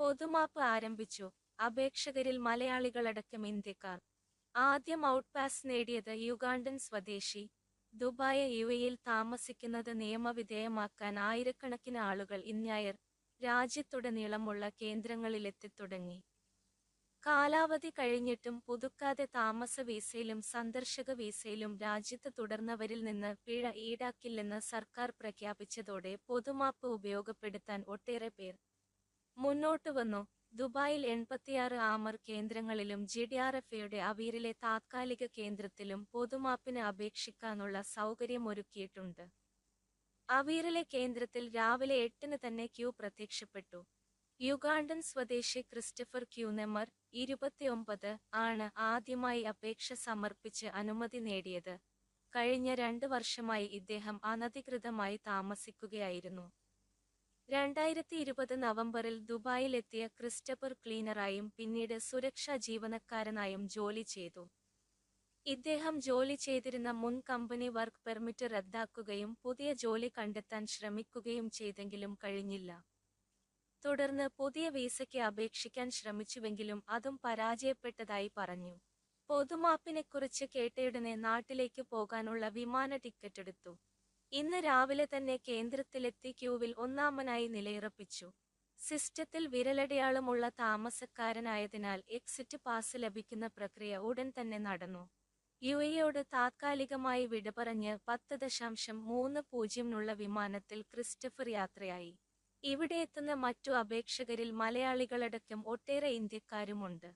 പൊതുമാപ്പ് ആരംഭിച്ചു. അപേക്ഷകരിൽ മലയാളികളടക്കം ഇന്ത്യക്കാർ. ആദ്യം ഔട്ട് പാസ് നേടിയത് യുഗാണ്ടൻ സ്വദേശി. ദുബായ് യു എയിൽ താമസിക്കുന്നത് നിയമവിധേയമാക്കാൻ ആയിരക്കണക്കിന് ആളുകൾ ഇഞ്ഞായർ രാജ്യത്തുടനീളമുള്ള കേന്ദ്രങ്ങളിലെത്തിത്തുടങ്ങി. കാലാവധി കഴിഞ്ഞിട്ടും പുതുക്കാതെ താമസ വീസയിലും സന്ദർശക വീസയിലും രാജ്യത്ത് തുടർന്നവരിൽ നിന്ന് പിഴ ഈടാക്കില്ലെന്ന് സർക്കാർ പ്രഖ്യാപിച്ചതോടെ പൊതുമാപ്പ് ഉപയോഗപ്പെടുത്താൻ ഒട്ടേറെ പേർ മുന്നോട്ട് വന്നു. ദുബായിൽ എൺപത്തിയാറ് ആമർ കേന്ദ്രങ്ങളിലും ജി ഡി ആർ എഫ് എയുടെ അവീറിലെ താത്കാലിക കേന്ദ്രത്തിലും പൊതുമാപ്പിന് അപേക്ഷിക്കാനുള്ള സൗകര്യമൊരുക്കിയിട്ടുണ്ട് അവീറിലെ കേന്ദ്രത്തിൽ രാവിലെ എട്ടിന് തന്നെ ക്യൂ പ്രത്യക്ഷപ്പെട്ടു. യുഗാണ്ടൻ സ്വദേശി ക്രിസ്റ്റഫർ ക്യൂനെമർ ഇരുപത്തിയൊമ്പത് ആണ് ആദ്യമായി അപേക്ഷ സമർപ്പിച്ച് അനുമതി നേടിയത്. കഴിഞ്ഞ രണ്ട് വർഷമായി ഇദ്ദേഹം അനധികൃതമായി താമസിക്കുകയായിരുന്നു. രണ്ടായിരത്തി ഇരുപത് നവംബറിൽ ദുബായിലെത്തിയ ക്രിസ്റ്റഫർ ക്ലീനറായും പിന്നീട് സുരക്ഷാ ജീവനക്കാരനായും ജോലി ചെയ്തു. ഇദ്ദേഹം ജോലി ചെയ്തിരുന്ന മുൻ കമ്പനി വർക്ക് പെർമിറ്റ് റദ്ദാക്കുകയും പുതിയ ജോലി കണ്ടെത്താൻ ശ്രമിക്കുകയും ചെയ്തെങ്കിലും കഴിഞ്ഞില്ല. തുടർന്ന് പുതിയ വീസയ്ക്ക് അപേക്ഷിക്കാൻ ശ്രമിച്ചുവെങ്കിലും അതും പരാജയപ്പെട്ടതായി പറഞ്ഞു. പൊതുമാപ്പിനെക്കുറിച്ച് കേട്ടയുടനെ നാട്ടിലേക്ക് പോകാനുള്ള വിമാന ടിക്കറ്റ് എടുത്തു ഇന്ന് രാവിലെ തന്നെ കേന്ദ്രത്തിലെത്തി ക്യൂവിൽ ഒന്നാമനായി നിലയുറപ്പിച്ചു. സിസ്റ്റത്തിൽ വിരലടയാളമുള്ള താമസക്കാരനായതിനാൽ എക്സിറ്റ് പാസ് ലഭിക്കുന്ന പ്രക്രിയ ഉടൻ തന്നെ നടന്നു. യു എയോട് താത്കാലികമായി വിട പറഞ്ഞ് പത്ത് ദശാംശം മൂന്ന് പൂജ്യമുള്ള വിമാനത്തിൽ ക്രിസ്റ്റഫർ യാത്രയായി. ഇവിടെ എത്തുന്ന മറ്റു അപേക്ഷകരിൽ മലയാളികളടക്കം ഒട്ടേറെ ഇന്ത്യക്കാരുമുണ്ട്.